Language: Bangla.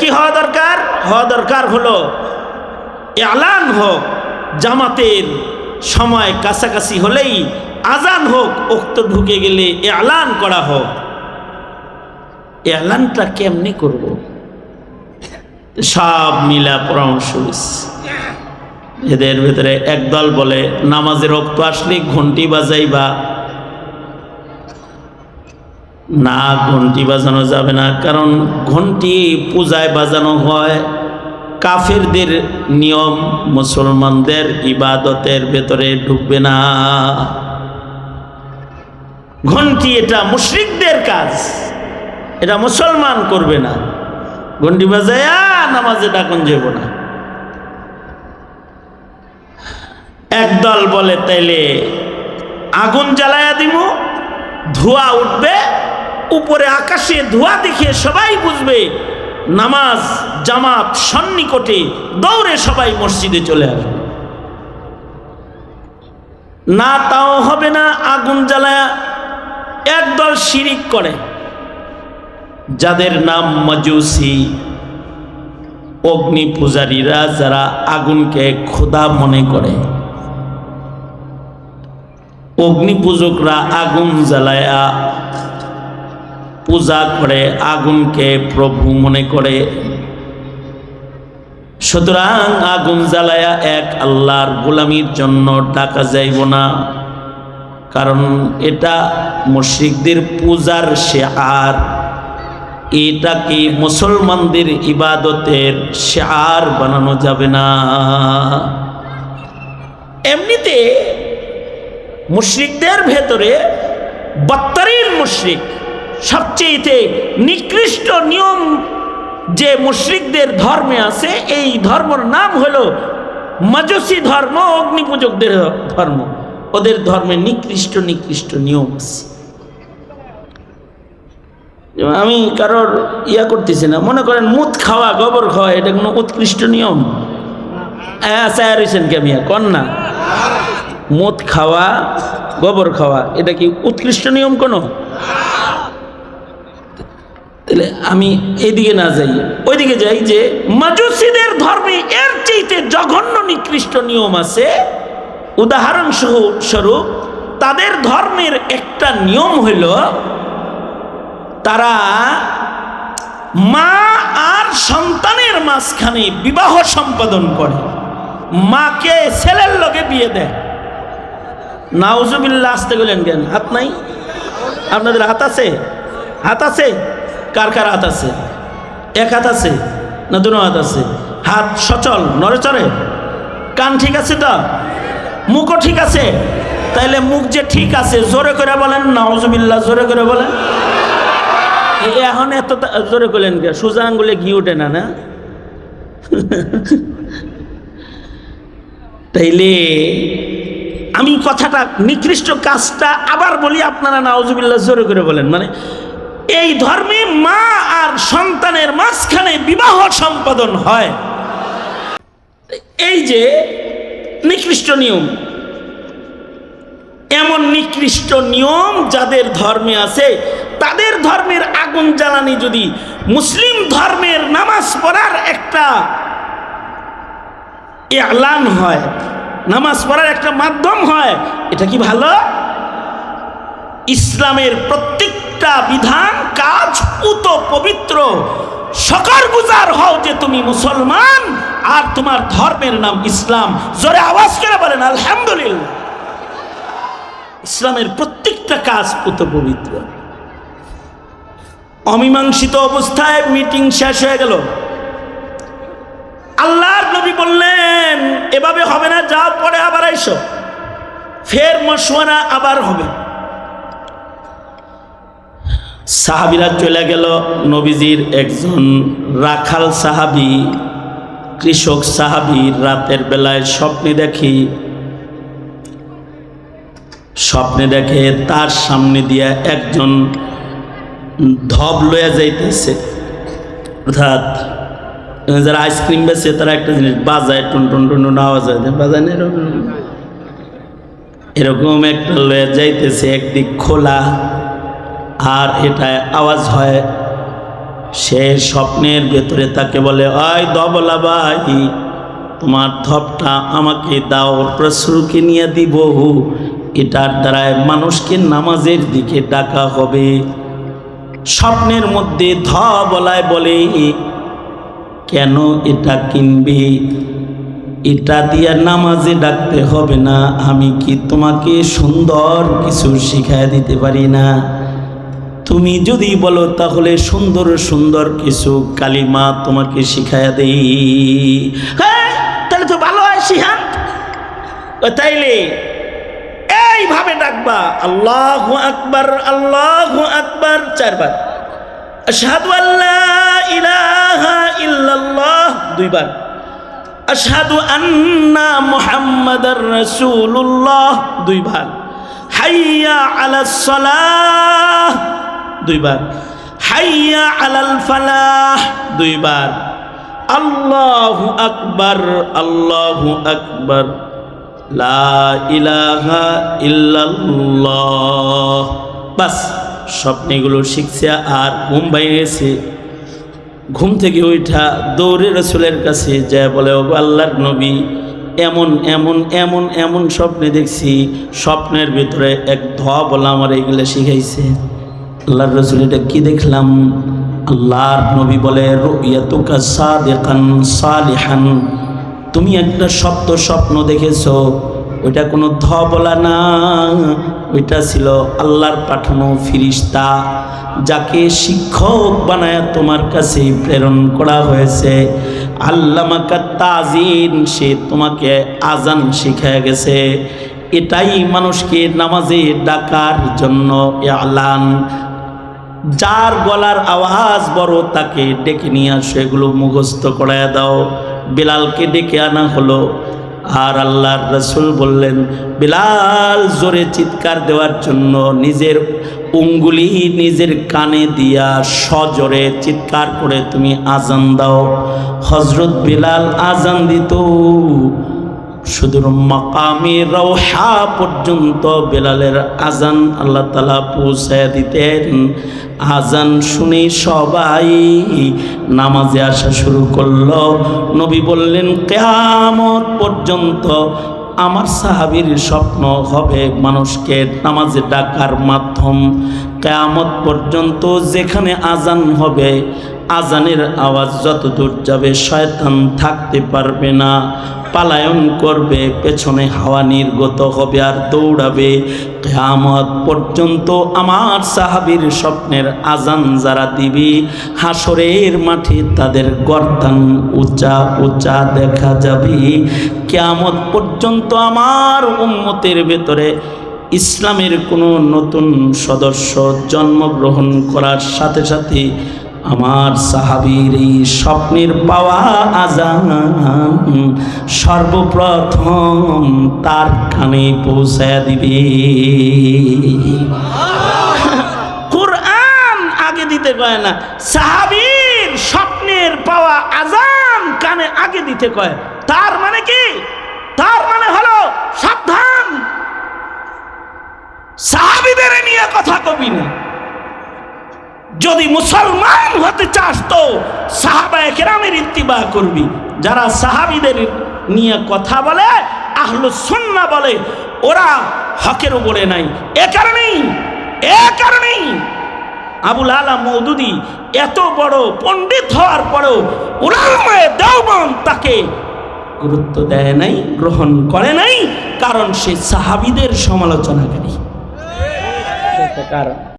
কি হওয়া দরকার? হওয়া দরকার হলো এলান হোক, জামাতের সময় কাছাকাছি হলেই আজান হোক, উক্ত ঢুকে গেলে এলান করা হোক। এলানটা কেমনি করব? সব মিলা পরামর্শ। এদের ভেতরে একদল বলে, নামাজের রক্ত আসলে ঘন্টি বাজাইবা না ঘন্টি বাজানো যাবে না, কারণ ঘন্টি পূজায় বাজানো হয়। কাফেরদের নিয়ম, মুসলমানদের ইবাদতের ভেতরে ঢুকবে না। ঘন্টি এটা মুশরিকদের কাজ, এটা মুসলমান করবে না। ঘন্টি বাজায়া নামাজে ডাকন যাব না। একদল বলে, তাইলে আগুন জ্বালায়া দিমু, ধোঁয়া উঠবে উপরে আকাশে ধোঁয়া দেখে সবাই বুঝবে, নামাজ, জামাত, সন্নিকটে দৌড়ে সবাই মসজিদে চলে আসবে। না তাও হবে না আগুন জ্বালায়া একদল শিরিক করে, যাদের নাম মজুসি। অগ্নি পূজারীরা যারা আগুনকে খোদা মনে করে, অগ্নি পূজকরা আগুন জ্বালায়া পূজা করে, আগুনকে প্রভু মনে করে। সুতরাং আগুন জ্বালায়া এক আল্লাহর গোলামির জন্য ডাকা যাইব না। কারণ এটা মুশরিকদের পূজার শেয়ার। এটাকে মুসলমানদের ইবাদতের শেয়ার বানানো যাবে না? এমনিতে মুশরিকদের ভেতরে বত্তরিন মুশরিক সবচেয়েতে নিকৃষ্ট নিয়ম যে মুশরিকদের ধর্মে আছে, এই ধর্মর নাম হলো মাজসি ধর্ম, অগ্নিপূজকদের ধর্ম। ওদের ধর্মে নিকৃষ্ট নিকৃষ্ট নিয়ম আছে। আমি কারোর ইয়া করতেছি না। মনে করেন মুত খাওয়া, গোবর খাওয়া, এটা কোনো উৎকৃষ্ট নিয়ম? হ্যাঁ স্যার কেমিয়া কন না? মদ খাওয়া, গোবর খাওয়া, এটা কি উৎকৃষ্ট নিয়ম কোনো? আমি এদিকে না যাই, ওইদিকে যাই যে মাজুসিদের ধর্মে এর চাইতে জঘন্য নিকৃষ্ট নিয়ম আছে। উদাহরণ স্বরূপ তাদের ধর্মের একটা নিয়ম হইল, তারা মা আর সন্তানের মাঝখানে বিবাহ সম্পাদন করে। মাকে ছেলের লোকে বিয়ে দেয়। নাউজুবিল্লা আসতে গেলেন কেন হাত নাই? আপনাদের হাত আছে? হাত আছে? কার কার হাত আছে? এক হাত আছে না দুনো হাত আছে? হাত সচল, নড়ে চড়ে? কান ঠিক আছে তো? মুখও ঠিক আছে? তাইলে মুখ যে ঠিক আছে, জোরে করে বলেন নাউজুবিল্লা জোরে করে বলেন। এখন এত জোরে করলেন কে? সোজা আঙ্গুলে ঘি ওঠে না না? তাইলে আমি কথাটা, নিকৃষ্ট কাজটা আবার বলি, আপনারা নাউজুবিল্লাহ, জোরে করে বলেন। মানে এই ধর্মে মা আর সন্তানের মাঝখানে বিবাহ সম্পাদন হয়। এই যে নিকৃষ্ট নিয়ম, এমন নিকৃষ্ট নিয়ম যাদের ধর্মে আছে, তাদের ধর্মের আগুন জ্বালানি যদি মুসলিম ধর্মের নামাজ পড়ার একটা এলান হয়, নামাজ পড়ার একটা মাধ্যম হয়, এটা কি ভালো? ইসলামের প্রত্যেকটা বিধান, কাজ পুত পবিত্র। সকর গুজার হও যে তুমি মুসলমান, আর তোমার ধর্মের নাম ইসলাম। জোরে আওয়াজ করে বলেন, আলহামদুলিল্লাহ। ইসলামের প্রত্যেকটা কাজ পুত পবিত্র। অমীমাংসিত অবস্থায় মিটিং শেষ হয়ে গেল। আল্লাহর নবী বললেন, এভাবে হবে না, যাও পরে আবার আইসো। ফের মশওয়ারা আবার হবে। সাহাবিরা চলে গেল। নবীজির একজন রাখাল সাহাবি, কৃষক সাহাবি, রাতের বেলায় স্বপ্নে দেখি, স্বপ্নে দেখে তার সামনে দিয়া একজন ধব লয়ে যাইতেছে। অর্থাৎ যারা আইসক্রিম বেছে তারা একটা জিনিস বাজায়, টুন টুন টুন টুন আওয়াজ হয়। বাজায় না, এরকম এরকম একটা লয়ে যাইতেছে, একদিক খোলা। আর এটা আওয়াজ হয়। সে স্বপ্নের ভেতরে তাকে বলে, আয় দবলা ভাই, তোমার ধপটা আমাকে দাও, রসুলকে নিয়ে দিব। এটার দ্বারায় মানুষকে নামাজের দিকে ডাকা হবে। স্বপ্নের মধ্যে ধ বলায় বলে, কেন এটা কিনবে? এটা দিয়া নামাজে ডাকতে হবে না। আমি কি তোমাকে সুন্দর কিছু শিখায় দিতে পারি না? তুমি যদি বলো, তাহলে সুন্দর সুন্দর কিছু কালিমা তোমাকে শিখায় দেই। হ্যাঁ তাহলে তো ভালো হয় ও, তাইলে এইভাবে ডাকবা, আল্লাহ আকবার আল্লাহ আকবার, চারবার। আশহাদু আল্লাহ ইলাহা ইল্লাল্লাহ, দুইবার। আশহাদু আন্না মুহাম্মাদার রাসূলুল্লাহ, দুইবার। হাইয়া আলাস দুইবার। হাইয়া আলাল ফালাহ, দুইবার। আল্লাহু আকবার আল্লাহু আকবার। লা ইলাহা ইল্লাল্লাহ। বাস, স্বপ্নেগুলো শিখছে আর ঘুম বাইরে গেছে ঘুম থেকে উঠা দৌড়ে রসুলের কাছে যায় বলে ও আল্লাহর নবী, এমন এমন এমন এমন স্বপ্নে দেখছি, স্বপ্নের ভিতরে এক ধোয়া বলে আমার এগুলো শিখাইছে। আল্লাহর রসুল এটা কি দেখলাম? আল্লাহর নবী বলে সালিহান। তুমি একটা সপ্ত স্বপ্ন দেখেছ, ওইটা কোনো ধ বলা না। ওইটা ছিল আল্লাহর পাঠানো ফিরিস্তা, যাকে শিক্ষক বানায় তোমার কাছে প্রেরণ করা হয়েছে। আল্লামাকা তাজিন, সে তোমাকে আজান শিখায় গেছে। এটাই মানুষকে নামাজে ডাকার জন্য আলান যার গলার আওয়াজ বড় তাকে ডেকে নিয়ে আসো, এগুলো মুখস্থ করায় দাও। বিলালকে ডেকে আনা হলো। আর আল্লাহর রসুল বললেন, বিলাল জোরে চিৎকার দেওয়ার জন্য নিজের উঙ্গুলি নিজের কানে দিয়া সজোরে চিৎকার করে তুমি আজান দাও। হজরত বিলাল আজান দিত। সুদূর মাকামে রৌহা পর্যন্ত বেলালের আজান আল্লাহ তালা পৌঁছায় দিতেন। আজান শুনে সবাই নামাজে আসা শুরু করল। নবী বললেন, কেয়ামত পর্যন্ত আমার সাহাবির স্বপ্ন হবে মানুষকে নামাজে ডাকার মাধ্যম। কেয়ামত পর্যন্ত যেখানে আজান হবে, আজানের আওয়াজ যত দূর যাবে, শয়তান থাকতে পারবে না। পালায়ন করবে, পেছনে হাওয়া নির্গত হবে আর দৌড়াবে। কেয়ামত পর্যন্ত আমার সাহাবির স্বপ্নের আজান যারা দিবি হাসরের মাঠে তাদের গর্দান উঁচা উঁচা দেখা যাবে। কেয়ামত পর্যন্ত আমার উন্মতের ভেতরে ইসলামের কোনো নতুন সদস্য জন্মগ্রহণ করার সাথে সাথে আমার সাহাবির এই স্বপ্নের পাওয়া আজান সর্বপ্রথম তার কানে পৌঁছায় দিবে। কোরআন আগে দিতে কয় না, সাহাবির স্বপ্নের পাওয়া আজান কানে আগে দিতে কয়। তার মানে কি? তার মানে হলো সাবধান। সাহাবিদের নিয়ে কথা কবি না। যদি মুসলমান হতে চাস তো সাহাবায় কেরামের ইত্তিবা করবি। যারা সাহাবিদের নিয়ে কথা বলে আহলু সুন্না বলে, ওরা হকের উপরে নাই। এ কারণেই এ কারণেই আবুল আলা মৌদুদি এত বড় পণ্ডিত হওয়ার পরেও ওলামায়ে দেওবন তাকে গুরুত্ব দেয় নাই, গ্রহণ করে নাই, কারণ সে সাহাবিদের সমালোচনাকারী। কারণ।